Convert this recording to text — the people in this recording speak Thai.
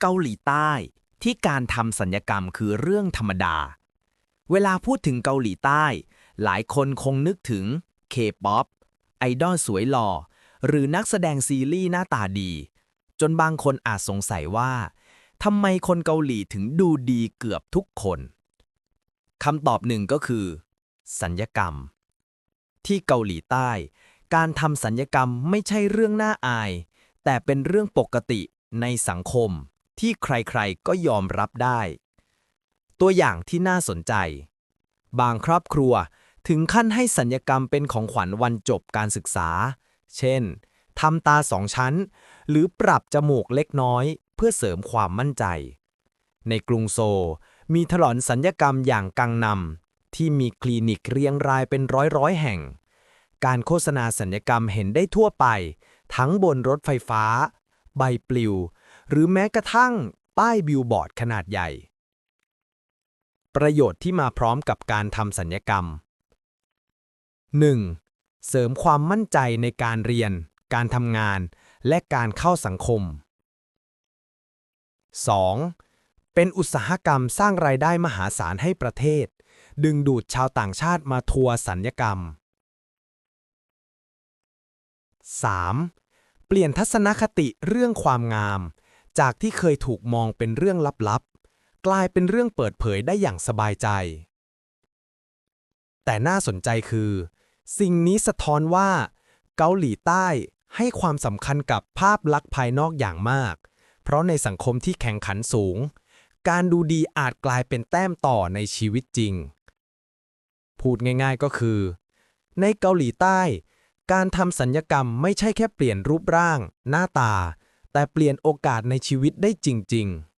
เกาหลีใต้ ที่การทำสัญญกรรมคือเรื่องธรรมดา เวลาพูดถึงเกาหลีใต้ หลายคนคงนึกถึงเคป๊อปไอดอลสวยหล่อ หรือนักแสดงซีรีส์หน้าตาดี จนบางคนอาจสงสัยว่าทำไมคนเกาหลีถึงดูดีเกือบทุกคนคำตอบหนึ่งก็คือ สัญญกรรม ที่เกาหลีใต้ การทำสัญญกรรมไม่ใช่เรื่องน่าอาย แต่เป็นเรื่องปกติในสังคม ที่ใครๆก็ยอมรับได้ ตัวอย่างที่น่าสนใจ บางครอบครัวถึงขั้นให้สัญญกรรมเป็นของขวัญวันจบการศึกษา เช่นทำตาสองชั้น หรือปรับจมูกเล็กน้อย เพื่อเสริมความมั่นใจ ในกรุงโซลมีถลอนสัญญกรรมอย่างกังนำที่มีคลินิกเรียงรายเป็นร้อยร้อยแห่ง การโฆษณาสัญญกรรมเห็นได้ทั่วไป ทั้งบนรถไฟฟ้า ใบปลิว หรือแม้กระทั่งป้ายบิลบอร์ดขนาดใหญ่ ประโยชน์ที่มาพร้อมกับการทำสัญญกรรม 1. เสริมความมั่นใจในการเรียน การทำงาน และการเข้าสังคม 2. เป็นอุตสาหกรรมสร้างรายได้มหาศาลให้ประเทศ ดึงดูดชาวต่างชาติมาทัวร์สัญญกรรม 3. เปลี่ยนทัศนคติเรื่องความงาม จากที่เคยถูกมองเป็นเรื่องลับๆ กลายเป็นเรื่องเปิดเผยได้อย่างสบายใจ แต่น่าสนใจคือ สิ่งนี้สะท้อนว่า เกาหลีใต้ให้ความสำคัญกับภาพลักษณ์ภายนอกอย่างมาก เพราะในสังคมที่แข่งขันสูง การดูดีอาจกลายเป็นแต้มต่อในชีวิตจริง พูดง่ายๆก็คือ ในเกาหลีใต้ การทำสัญญกรรมไม่ใช่แค่เปลี่ยนรูปร่าง หน้าตา แต่เปลี่ยนโอกาสในชีวิตได้จริง ๆ